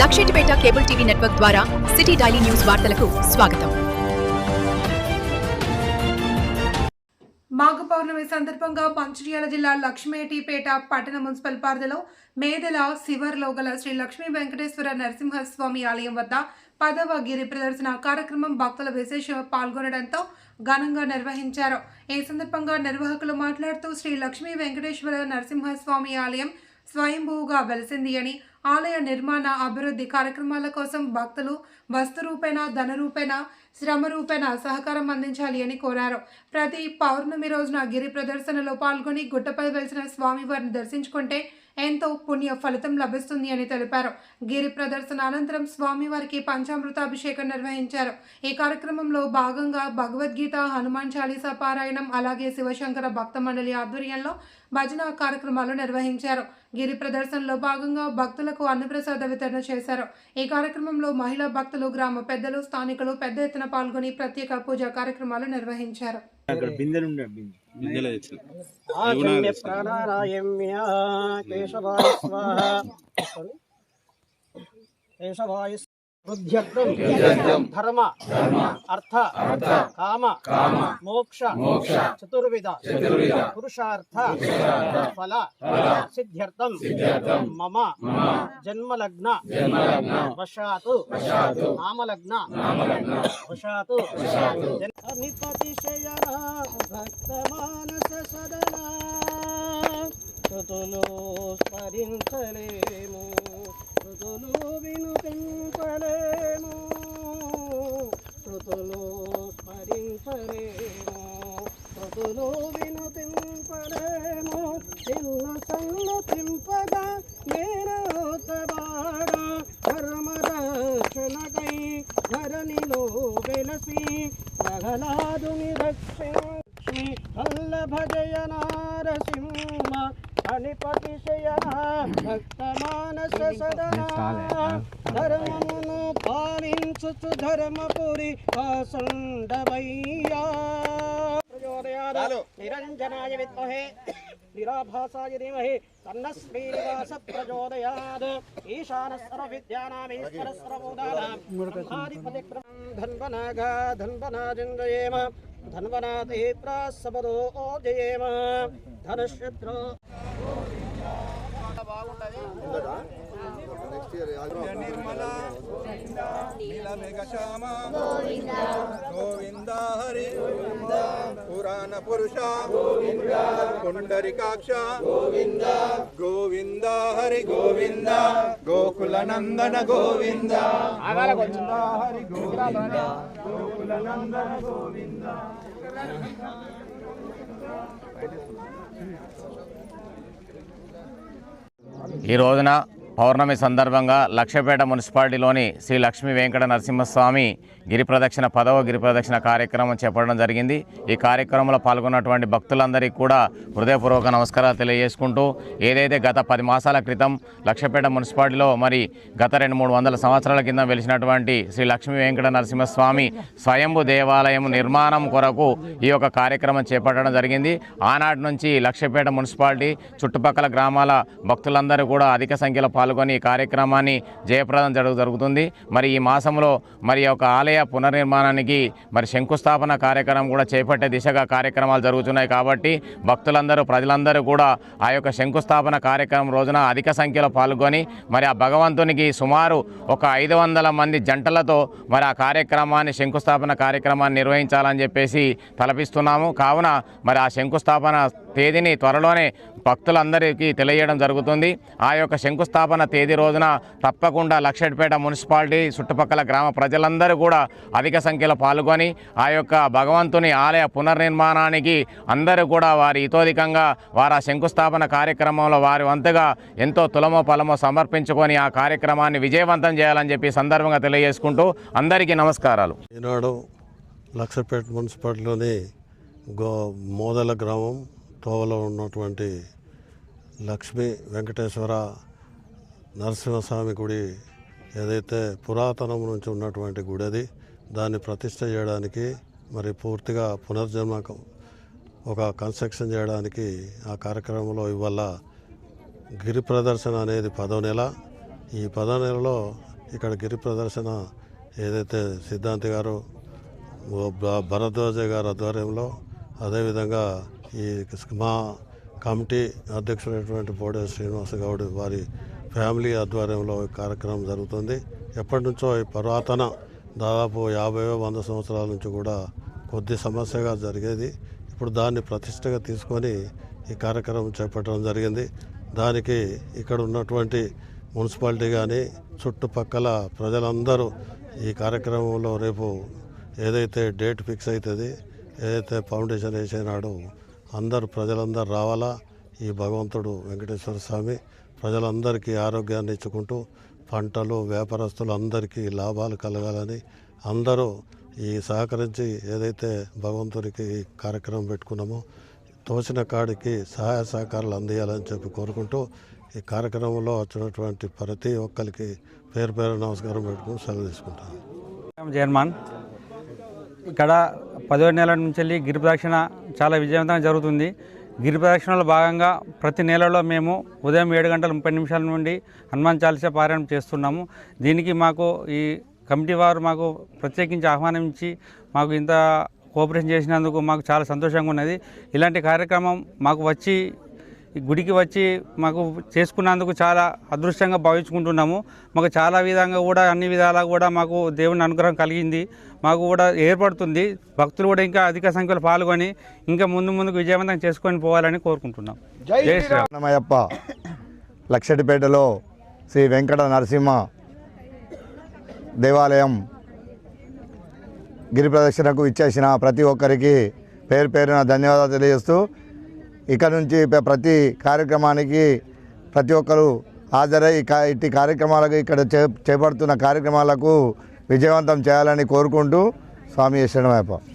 Luxettipet cable TV network ద్వారా city daily news వార్తలకు స్వాగతం. మాఘ పౌర్ణమి సందర్భంగా మంచిర్యాల జిల్లా లక్ష్మేటిపేట పట్టణ మున్సిపల్ పరిధిలో మేదల శివర్లో గల శ్రీ లక్ష్మీ వెంకటేశ్వర నరసింహస్వామి ఆలయం వద్ద పదవ గిరి ప్రదర్శన కార్యక్రమం భక్తుల విశేష పాల్గొనడంతో ఘనంగా నిర్వహించారు. ఈ సందర్భంగా నిర్వాహకులు మాట్లాడుతూ శ్రీ లక్ష్మీ వెంకటేశ్వర నరసింహస్వామి ఆలయం స్వయంభూగా వెలిసింది అని ఆలయ నిర్మాణ అభివృద్ధి కార్యక్రమాల కోసం భక్తులు వస్తు రూపేణ ధన రూపేణ శ్రమ రూపేణ సహకారం అందించాలి అని కోరారు. ప్రతి పౌర్ణమి రోజున గిరి ప్రదర్శనలో పాల్గొని గుట్టపై వెలిసిన స్వామివారిని దర్శించుకుంటే ఎంతో పుణ్య ఫలితం లభిస్తుంది అని తెలిపారు. గిరి ప్రదర్శన అనంతరం స్వామివారికి పంచామృతాభిషేకం నిర్వహించారు. ఈ కార్యక్రమంలో భాగంగా భగవద్గీత హనుమాన్ చాలీసా పారాయణం అలాగే శివశంకర భక్త మండలి ఆధ్వర్యంలో భజన కార్యక్రమాలు నిర్వహించారు. గిరి ప్రదర్శనలో భాగంగా భక్తులకు అన్నప్రసాద వితరణ చేశారు. ఈ కార్యక్రమంలో మహిళా భక్తులు గ్రామ పెద్దలు స్థానికులు పెద్ద ఎత్తున పాల్గొని ప్రత్యేక పూజా కార్యక్రమాలు నిర్వహించారు. అక్కడ బిందెలు బిందెలో ఆచమ్య ప్రాణారాయమ్య కేశవాయ స్వాహ. కేశవాయ ಧರ್ಮ ಅರ್ಥ ಕಾಮ ಮೋಕ್ಷ ಚತುರ್ವಿಧ ಪುರುಷಾರ್ಥ ಫಲ ಸಿದ್ಧ್ಯರ್ಥಂ ಮಮ ಜನ್ಮಲಗ್ನ ವಶಾತು ನಾಮಲಗ್ನ ವಶಾತು ಜನ್ಮತಿಶಯ ಭಕ್ತ ಮಾನಸ ಸದನಾ ಋತುಲು ಸ್ಮರಿಂಚಲೇಮು ಋತುಲು ವಿನು భక్తమానస భక్త మానస సదనా ధర్మమును పాలించుచు ధర్మపురి ఆసండవయ్యా ప్రచోదయాత్ నిరంజనాయ విద్మహే నిరాభాసాయ ధీమహి తన్న శ్రీనివాస ప్రచోదయాద్ ఈశాన సర్వ సర్వవిద్యానామీశ్వర సర్వోదానాం బ్రహ్మాధిపతి ధన్వనాగా ధన్వనాజంజయేమ ధన్వనాతే నీలమేఘశ్యామ గోవింద. హరి పురాణ పురుష పుండరికాక్ష గోవింద. గోవింద హరి గోవింద. గోకుల నందన గోవింద. గోవింద హరి గోవింద గోకుల నందన గోవింద. ఈ రోజున పౌర్ణమి సందర్భంగా లక్షపేట మున్సిపాలిటీలోని శ్రీ లక్ష్మీ వెంకట నరసింహస్వామి గిరి ప్రదక్షిణ పదవ గిరి ప్రదక్షిణ కార్యక్రమం చేపట్టడం జరిగింది. ఈ కార్యక్రమంలో పాల్గొన్నటువంటి భక్తులందరికీ కూడా హృదయపూర్వక నమస్కారాలు తెలియజేసుకుంటూ ఏదైతే గత పది మాసాల క్రితం లక్షపేట మున్సిపాలిటీలో మరి గత రెండు మూడు వందల సంవత్సరాల కింద వెలిసినటువంటి శ్రీ లక్ష్మీ వెంకట నరసింహస్వామి స్వయంభు దేవాలయం నిర్మాణం కొరకు ఈ యొక్క కార్యక్రమం చేపట్టడం జరిగింది. ఆనాటి నుంచి లక్షపేట మున్సిపాలిటీ చుట్టుపక్కల గ్రామాల భక్తులందరూ కూడా అధిక సంఖ్యలో పాల్గొని ఈ కార్యక్రమాన్ని జయప్రదం జరుగు జరుగుతుంది. మరి ఈ మాసంలో మరి ఒక యొక్క ఆలయ పునర్నిర్మాణానికి మరి శంకుస్థాపన కార్యక్రమం కూడా చేపట్టే దిశగా కార్యక్రమాలు జరుగుతున్నాయి కాబట్టి భక్తులందరూ ప్రజలందరూ కూడా ఆ యొక్క శంకుస్థాపన కార్యక్రమం రోజున అధిక సంఖ్యలో పాల్గొని మరి ఆ భగవంతునికి సుమారు ఒక ఐదు వందల మంది జంటలతో మరి ఆ కార్యక్రమాన్ని శంకుస్థాపన కార్యక్రమాన్ని నిర్వహించాలని చెప్పేసి తలపిస్తున్నాము. కావున మరి ఆ శంకుస్థాపన తేదీని త్వరలోనే భక్తులందరికీ తెలియజేయడం జరుగుతుంది. ఆ యొక్క శంకుస్థాపన తేదీ రోజున తప్పకుండా లక్షెట్పేట మున్సిపాలిటీ చుట్టుపక్కల గ్రామ ప్రజలందరూ కూడా అధిక సంఖ్యలో పాల్గొని ఆ యొక్క భగవంతుని ఆలయ పునర్నిర్మాణానికి అందరూ కూడా వారి ఇతోధికంగా వారు ఆ శంకుస్థాపన కార్యక్రమంలో వారి వంతుగా ఎంతో తులమో పలమో సమర్పించుకొని ఆ కార్యక్రమాన్ని విజయవంతం చేయాలని చెప్పి సందర్భంగా తెలియజేసుకుంటూ అందరికీ నమస్కారాలు. ఈనాడు లక్షపేట మున్సిపాలిటీలోని గో మోదల గ్రామం తోవలో ఉన్నటువంటి లక్ష్మీ వెంకటేశ్వర నరసింహస్వామి గుడి ఏదైతే పురాతనం నుంచి ఉన్నటువంటి గుడి అది దాన్ని ప్రతిష్ట చేయడానికి మరి పూర్తిగా పునర్జన్మ ఒక కన్స్ట్రక్షన్ చేయడానికి ఆ కార్యక్రమంలో ఇవాళ గిరి ప్రదర్శన అనేది పదో నెల. ఈ పదో నెలలో ఇక్కడ గిరి ప్రదర్శన ఏదైతే సిద్ధాంతి గారు భ- భరద్వాజ గారు ఆధ్వర్యంలో అదేవిధంగా ఈ మా కమిటీ అధ్యక్షుడైనటువంటి బోడే శ్రీనివాస గౌడ్ వారి ఫ్యామిలీ ఆధ్వర్యంలో కార్యక్రమం జరుగుతుంది. ఎప్పటి నుంచో ఈ పురాతన దాదాపు యాభై వంద సంవత్సరాల నుంచి కూడా కొద్ది సమస్యగా జరిగేది. ఇప్పుడు దాన్ని ప్రతిష్టగా తీసుకొని ఈ కార్యక్రమం చేపట్టడం జరిగింది. దానికి ఇక్కడ ఉన్నటువంటి మున్సిపాలిటీ కానీ చుట్టుపక్కల ప్రజలందరూ ఈ కార్యక్రమంలో రేపు ఏదైతే డేట్ ఫిక్స్ అవుతుంది ఏదైతే ఫౌండేషన్ వేసినాడో అందరూ ప్రజలందరూ రావాలా? ఈ భగవంతుడు వెంకటేశ్వర స్వామి ప్రజలందరికీ ఆరోగ్యాన్ని ఇచ్చుకుంటూ పంటలు వ్యాపారస్తులు అందరికీ లాభాలు కలగాలని అందరూ ఈ సహకరించి ఏదైతే భగవంతుడికి కార్యక్రమం పెట్టుకున్నామో తోచిన కాడికి సహాయ సహకారాలు అందియాలని చెప్పి కోరుకుంటూ ఈ కార్యక్రమంలో వచ్చినటువంటి ప్రతి ఒక్కరికి పేరు పేరు నమస్కారం పెట్టుకుని సెలవు తీసుకుంటాను. జర్మన్ ఇక్కడ పదో నెల నుంచి వెళ్ళి గిరి ప్రదక్షిణ చాలా విజయవంతంగా జరుగుతుంది. గిరి ప్రదక్షిణలో భాగంగా ప్రతి నెలలో మేము ఉదయం ఏడు గంటల ముప్పై నిమిషాల నుండి హనుమాన్ చాలీసా పారాయణం చేస్తున్నాము. దీనికి మాకు ఈ కమిటీ వారు మాకు ప్రత్యేకించి ఆహ్వానించి మాకు ఇంత కోఆపరేషన్ చేసినందుకు మాకు చాలా సంతోషంగా ఉన్నది. ఇలాంటి కార్యక్రమం మాకు వచ్చి గుడికి వచ్చి మాకు చేసుకున్నందుకు చాలా అదృష్టంగా భావించుకుంటున్నాము. మాకు చాలా విధంగా కూడా అన్ని విధాలా కూడా మాకు దేవుని అనుగ్రహం కలిగింది. మాకు కూడా ఏర్పడుతుంది. భక్తులు కూడా ఇంకా అధిక సంఖ్యలో పాల్గొని ఇంకా ముందు ముందుకు విజయవంతం చేసుకొని పోవాలని కోరుకుంటున్నాం. జై శ్రీరామ్. నమయప్ప లక్షటిపేటలో శ్రీ వెంకట నరసింహ దేవాలయం గిరి ప్రదక్షిణకు ఇచ్చేసిన ప్రతి ఒక్కరికి పేరు పేరున ధన్యవాదాలు తెలియజేస్తూ ఇక నుంచి ప్రతి కార్యక్రమానికి ప్రతి ఒక్కరు హాజరై ఇట్టి కార్యక్రమాలకు ఇక్కడ చే చేపడుతున్న కార్యక్రమాలకు విజయవంతం చేయాలని కోరుకుంటూ స్వామి శరణమయ్యప్ప